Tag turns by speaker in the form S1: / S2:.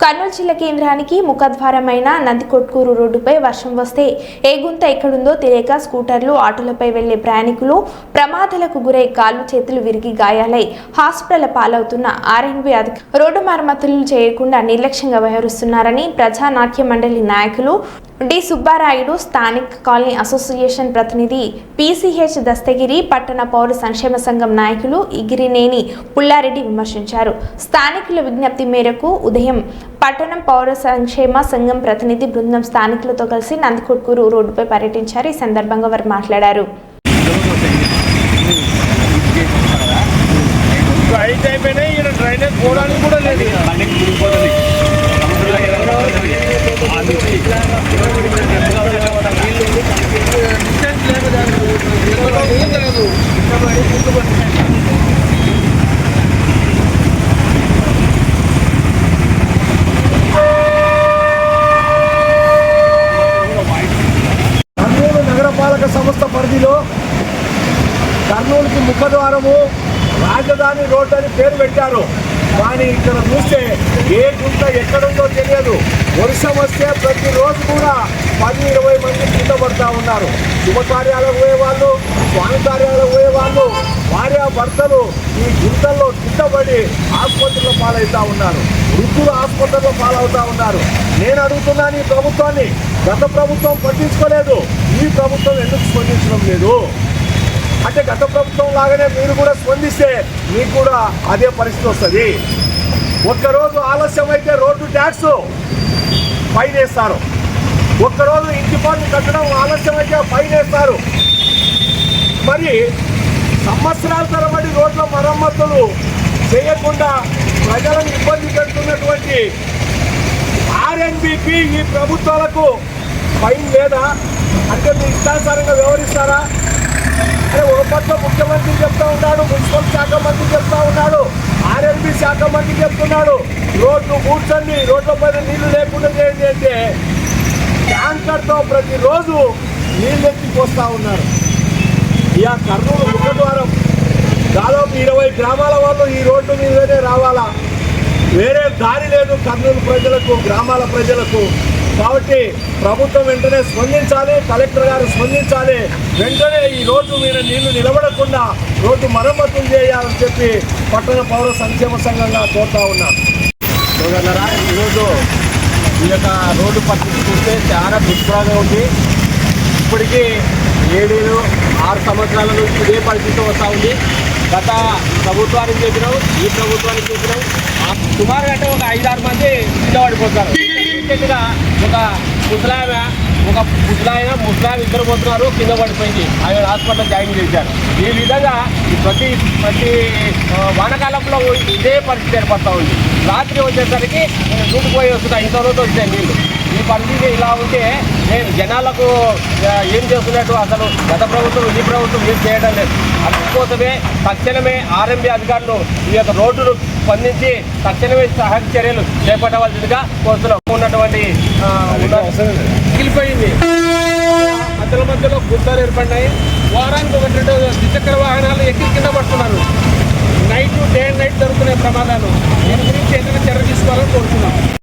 S1: కర్నూలు జిల్లా కేంద్రానికి ముఖద్వారమైన నందికొట్కూరు రోడ్డుపై వర్షం వస్తే ఏ గుంత ఎక్కడుందో తెలియక స్కూటర్లు ఆటోలపై వెళ్ళే ప్రయాణికులు ప్రమాదాలకు గురై కాళ్ళు చేతులు విరిగి గాయాలై హాస్పిటల్ పాలవుతున్న ఆర్ఎన్బి అధికారులు రోడ్డు మరమ్మతులు చేయకుండా నిర్లక్ష్యంగా వ్యవహరిస్తున్నారని ప్రజానాట్య మండలి నాయకులు డి సుబ్బారాయుడు స్థానిక కాలనీ అసోసియేషన్ ప్రతినిధి పీసీహెచ్ దస్తగిరి పట్టణ పౌర సంక్షేమ సంఘం నాయకులు ఇగిరినేని పుల్లారెడ్డి విమర్శించారు. స్థానికుల విజ్ఞప్తి మేరకు ఉదయం పట్టణం పౌర సంక్షేమ సంఘం ప్రతినిధి బృందం స్థానికులతో కలిసి నందికొట్కూరు రోడ్డుపై పర్యటించారు. ఈ సందర్భంగా వారు మాట్లాడారు.
S2: అయిపోయినాయి. డ్రైనేజ్ పోవడానికి కూడా లేదు.
S3: ముఖద్వారము రాజధాని రోడ్డు అని పేరు పెట్టారు. కానీ ఇక్కడ చూస్తే ఏ గుంట ఎక్కడుందో తెలియదు. వర్షం వస్తే ప్రతిరోజు కూడా పది ఇరవై మంది కింద పడతా ఉన్నారు. శుభకార్యాలకు పోయే వాళ్ళు స్వామి కార్యాలకు పోయే వాళ్ళు భార్య భర్తలు ఈ గుంటల్లో కిందపడి ఆసుపత్రిలో పాలవుతా ఉన్నారు. వృద్ధులు ఆసుపత్రిలో పాలవుతా ఉన్నారు. నేను అడుగుతున్నాను ఈ ప్రభుత్వాన్ని. గత ప్రభుత్వం పట్టించుకోలేదు. ఈ ప్రభుత్వం ఎందుకు స్పందించడం లేదు? అంటే గత ప్రభుత్వం లాగానే మీరు కూడా స్పందిస్తే మీకు కూడా అదే పరిస్థితి వస్తుంది. ఒక్కరోజు ఆలస్యం అయితే రోడ్డు ట్యాక్స్ ఫైన్ వేస్తారు. ఒక్కరోజు ఇంటి పన్ను కట్టడం ఆలస్యం అయితే ఫైన్ వేస్తారు. మరి సంవత్సరాల తరబడి రోడ్ల మరమ్మతులు చేయకుండా ప్రజలను ఇబ్బంది పెడుతున్నటువంటి ఆర్ఎన్బిపి ఈ ప్రభుత్వాలకు ఫైన్ లేదా? అంటే మీ ఇష్టానుసారంగా వ్యవహరిస్తారా అరే ఒక పక్క ముఖ్యమంత్రి చెప్తా ఉన్నాడు మున్సిపల్ శాఖ మంత్రి చెప్తా ఉన్నాడు ఆర్ఎల్బి శాఖ మంత్రి చెప్తున్నాడు. రోడ్లు కూర్చొని రోడ్ల పైన నీళ్ళు లేకుండా చేయండి అంటే ట్యాంకర్తో ప్రతిరోజు నీళ్ళు ఎత్తిపోస్తా ఉన్నారు. ఇక కర్నూలు ముఖద్వారం దాదాపు ఇరవై గ్రామాల వాళ్ళు ఈ రోడ్డు మీదనే రావాలా? వేరే దారి లేదు కర్నూలు ప్రజలకు గ్రామాల ప్రజలకు. కాబట్టి ప్రభుత్వం వెంటనే స్పందించాలి కలెక్టర్ గారు స్పందించాలి. వెంటనే ఈ రోడ్డు మీద నీళ్ళు నిలబడకుండా రోడ్డు మరమ్మతులు చేయాలని చెప్పి పట్టణ పౌర సంక్షేమ సంఘంగా కోరుతా ఉన్నాం.
S2: సోదరులారా, ఈరోజు ఈ యొక్క రోడ్డు పరిస్థితి చూస్తే చాలా దుష్ప్రగా ఉంది. ఇప్పటికీ ఏడేళ్ళు ఆరు సంవత్సరాల నుంచి ఇదే పరిస్థితి వస్తూ ఉంది. గత ప్రభుత్వానికి చేసినావు ఈ ప్రభుత్వానికి చెప్పినాం ఆ సుమారు అంటే ఒక ఐదారు మంది కింద పడిపోతారు ఒక ముసలామె ఒక ముసలాయన ముసలామె ఇద్దరు పోతున్నారు కింద పడిపోయింది. ఆయన హాస్పిటల్ జాయిన్ చేశారు. ఈ విధంగా ప్రతి ప్రతి వానకాలంలో ఇదే పరిస్థితి ఏర్పడతా ఉంది. రాత్రి వచ్చేసరికి నూటిపోయి వస్తున్నాయి ఇంత రోజు వచ్చాయి నీళ్ళు ఈ పరిస్థితి ఇలా ఉంటే నేను జనాలకు ఏం చేస్తున్నట్టు అసలు గత ప్రభుత్వం ఈ ప్రభుత్వం ఏం చేయడం లేదు. అందుకోసమే తక్షణమే ఆర్ఎంబీ అధికారులు ఈ యొక్క రోడ్డును స్పందించి తక్షణమే సహాయ చర్యలు చేపట్టవలసిందిగా కోరుతున్నాం. ఉన్నటువంటి మిగిలిపోయింది మధ్యలో మధ్యలో గుంతలు ఏర్పడినాయి. వారానికి ఒకటి రెండు ద్విచక్ర వాహనాలు ఎక్కి కింద పడుతున్నారు. నైట్ డే అండ్ నైట్ జరుగుతున్నాయి ప్రమాదాలు. దీని గురించి ఏదైనా చర్య తీసుకోవాలని కోరుతున్నాం.